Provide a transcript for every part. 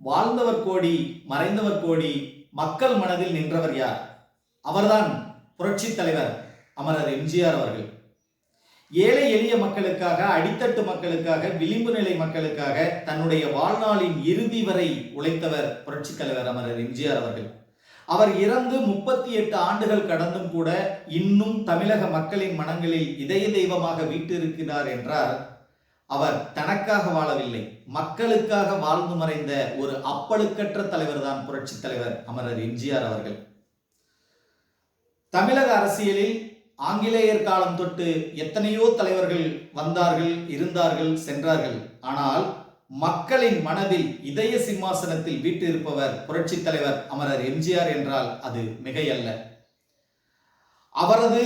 வாழ்ந்தவர் கோடி மறைந்தவர் கோடி மக்கள் மனதில் நின்றவர் யார்? அவர்தான் புரட்சி தலைவர் அமரர் எம்ஜிஆர் அவர்கள். ஏழை எளிய மக்களுக்காக அடித்தட்டு மக்களுக்காக விளிம்பு நிலை மக்களுக்காக தன்னுடைய வாழ்நாளின் இறுதி வரை உழைத்தவர் புரட்சி தலைவர் அமரர் எம்ஜிஆர் அவர்கள். அவர் இறந்து முப்பத்தி எட்டு ஆண்டுகள் கடந்தும் கூட இன்னும் தமிழக மக்களின் மனங்களில் இதய தெய்வமாக வீட்டிருக்கிறார் என்றார் அவர் தனக்காக வாழவில்லை. மக்களுக்காக வாழ்ந்து மறைந்த ஒரு அப்பழுக்கற்ற தலைவர் தான் புரட்சி தலைவர் அமரர் எம்ஜிஆர் அவர்கள். தமிழக அரசியலில் ஆங்கிலேயர் காலம் தொட்டு எத்தனையோ தலைவர்கள் வந்தார்கள் இருந்தார்கள் சென்றார்கள். ஆனால் மக்களின் மனதில் இதய சிம்மாசனத்தில் வீட்டிருப்பவர் புரட்சி தலைவர் அமரர் எம்ஜிஆர் என்றால் அது மிகையல்ல. அவரது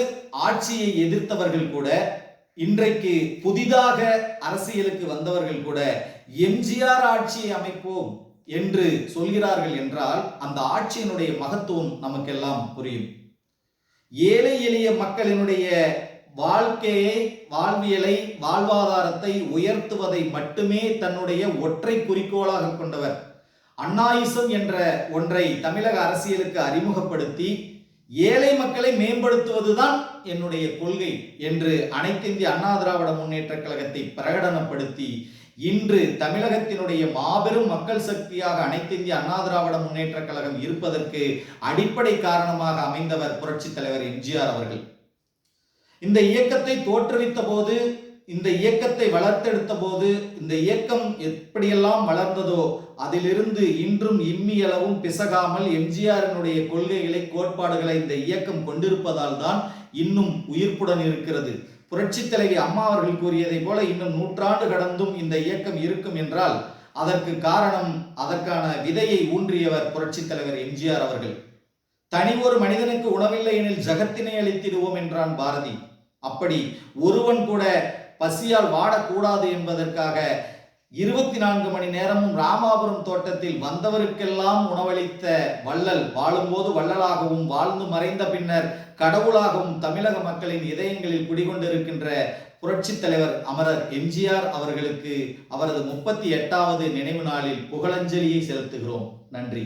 ஆட்சியை எதிர்த்தவர்கள் கூட இன்றைக்கு புதிதாக அரசியலுக்கு வந்தவர்கள் கூட எம்ஜிஆர் ஆட்சியை அமைப்போம் என்று சொல்கிறார்கள் என்றால் அந்த ஆட்சியினுடைய மகத்துவம் நமக்கெல்லாம் புரியும். ஏழை எளிய மக்களினுடைய வாழ்க்கையை வாழ்வியலை வாழ்வாதாரத்தை உயர்த்துவதை மட்டுமே தன்னுடைய ஒற்றை குறிக்கோளாக கொண்டவர் அன்னாயிசம் என்ற ஒன்றை தமிழக அரசியலுக்கு அறிமுகப்படுத்தி ஏழை மக்களை மேம்படுத்துவதுதான் என்னுடைய கொள்கை என்று அனைத்திந்திய அண்ணா திராவிட முன்னேற்ற கழகத்தை பிரகடனப்படுத்தி இன்று தமிழகத்தினுடைய மாபெரும் மக்கள் சக்தியாக அனைத்திந்திய அண்ணா திராவிட முன்னேற்ற கழகம் இருப்பதற்கு அடிப்படை காரணமாக அமைந்தவர் புரட்சி தலைவர் எம்ஜிஆர் அவர்கள். இந்த இயக்கத்தை தோற்றுவித்த போது இந்த இயக்கத்தை வளர்த்தெடுத்த போது இந்த இயக்கம் எப்படியெல்லாம் வளர்ந்ததோ அதிலிருந்து இன்றும் இம்மியளவும் பிசகாமல் எம்ஜிஆரினுடைய கொள்கைகளை கோட்பாடுகளை இந்த இயக்கம் கொண்டிருப்பதால் தான் இன்னும் உயிர்ப்புடன் இருக்கிறது. புரட்சி தலைவி அம்மா அவர்கள் கூறியதை போல இன்னும் நூற்றாண்டு கடந்தும் இந்த இயக்கம் இருக்கும் என்றால் அதற்கு காரணம் அதற்கான விதையை ஊன்றியவர் புரட்சி தலைவர் எம்ஜிஆர் அவர்கள். தனி ஒரு மனிதனுக்கு உணவில்லை எனில் ஜகத்தினை அளித்திடுவோம் என்றான் பாரதி. அப்படி ஒருவன் கூட பசியால் வாடக்கூடாது என்பதற்காக இருபத்தி நான்கு மணி நேரமும் ராமாபுரம் தோட்டத்தில் வந்தவருக்கெல்லாம் உணவளித்த வள்ளல் வாழும்போது வள்ளலாகவும் வாழ்ந்து மறைந்த பின்னர் கடவுளாகவும் தமிழக மக்களின் இதயங்களில் குடிகொண்டிருக்கின்ற புரட்சித் தலைவர் அமரர் எம்ஜிஆர் அவர்களுக்கு அவரது முப்பத்தி எட்டாவது நினைவு நாளில் புகழஞ்சலியை செலுத்துகிறோம். நன்றி.